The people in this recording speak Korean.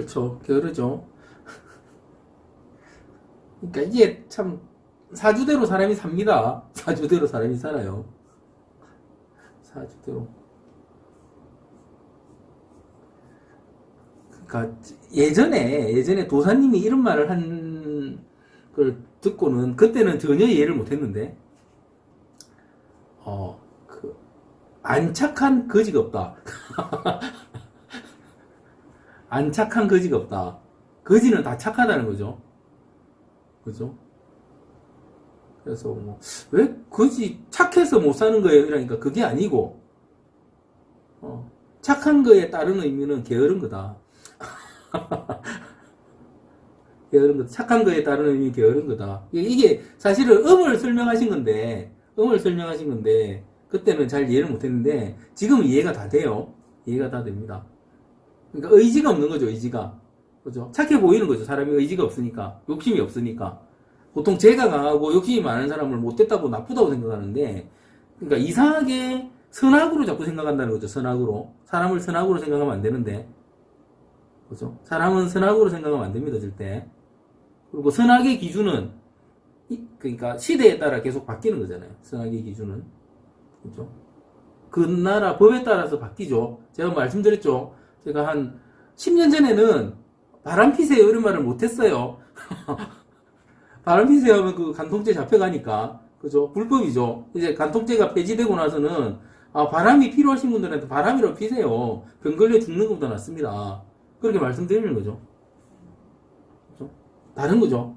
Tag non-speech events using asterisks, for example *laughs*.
그렇죠. 게으르죠. *laughs* 그러니까 이게 참 사주대로 사람이 삽니다. 사주대로 사람이 살아요. 사주대로. 그러니까 예전에 예전에 도사님이 이런 말을 한 걸 듣고는 그때는 전혀 이해를 못했는데 어그 안착한 거지가 없다. *laughs* 안 착한 거지가 없다. 거지는 다 착하다는 거죠. 그죠? 그래서 뭐, 왜 거지 착해서 못 사는 거예요? 이러니까 그게 아니고, 어, 착한 거에 따른 의미는 게으른 거다. *laughs* 게으른 거, 착한 거에 따른 의미 게으른 거다. 이게- 사실은 음을 설명하신 건데, 음을 설명하신 건데, 그때는 잘 이해를 못 했는데, 지금은 이해가 다 돼요. 이해가 다 됩니다. 그러니까 의지가 없는 거죠, 의지가. 그죠? 착해 보이는 거죠. 사람이 의지가 없으니까. 욕심이 없으니까. 보통 제가 강하고 욕심이 많은 사람을 못됐다고 나쁘다고 생각하는데, 그러니까 이상하게 선악으로 자꾸 생각한다는 거죠, 선악으로. 사람을 선악으로 생각하면 안 되는데. 그죠? 사람은 선악으로 생각하면 안 됩니다, 절대. 그리고 선악의 기준은, 이- 그러니까 시대에 따라 계속 바뀌는 거잖아요. 선악의 기준은. 그죠? 그 나라 법에 따라서 바뀌죠. 제가 말씀드렸죠. 제가 한 10년 전에는 바람 피세요 이런 말을 못했어요. *laughs* 바람 피세요 하면 그 간통죄 잡혀가니까 그죠? 불법이죠. 이제 간통죄가 폐지되고 나서는 아 바람이 필요하신 분들한테 바람이라도 피세요. 병 걸려 죽는 것보다 낫습니다. 그렇게 말씀드리는 거죠. 그죠? 다른 거죠.